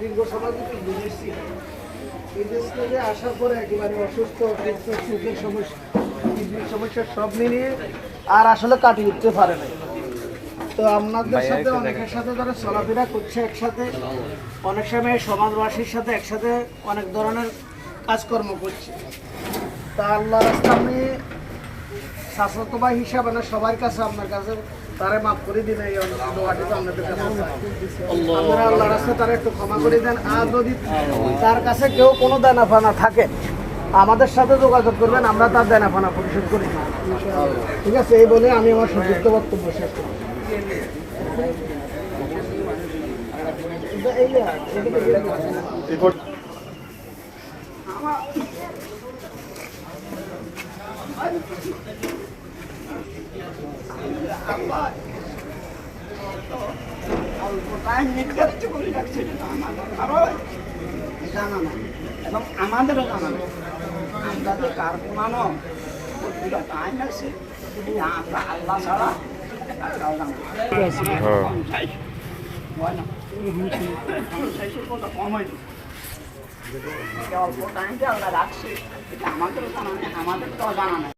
দীর্ঘ সময় কিন্তু বিদেশ ছিল। বিদেশ থেকে আসার পরে একেবারে অসুস্থ অসুস্থ চোখের সমস্যা কিডনির সমস্যা সব মিলিয়ে আর আসলে কাটিয়ে উঠতে পারে না তো আপনাদের সাথে অনেকের সাথে ধরে চলাফেরা করছে একসাথে। অনেক সময় সমাজবাসীর সাথে একসাথে অনেক ধরনের কাজকর্ম করছে। তা আল্লাহ রাস্তা আপনি ভাই হিসাবে না সবার কাছে আপনার কাছে তারে মাফ করে দিন এই দোয়াটি তো আপনাদের কাছে আপনারা আল্লাহ রাস্তা তারা একটু ক্ষমা করে দেন আর যদি তার কাছে কেউ কোনো দেনা ফানা থাকে আমাদের সাথে যোগাযোগ করবেন আমরা তার দেনা ফানা পরিশোধ করি। ঠিক আছে এই বলে আমি আমার সংযুক্ত বক্তব্য শেষ করি না এবং আমাদেরও জানা না আমরা যে কার কোনানো টাইম আছে আমরা আল্লাহ ছাড়া এটা আমাদেরও জানা নেই, আমাদের তো জানা নেই।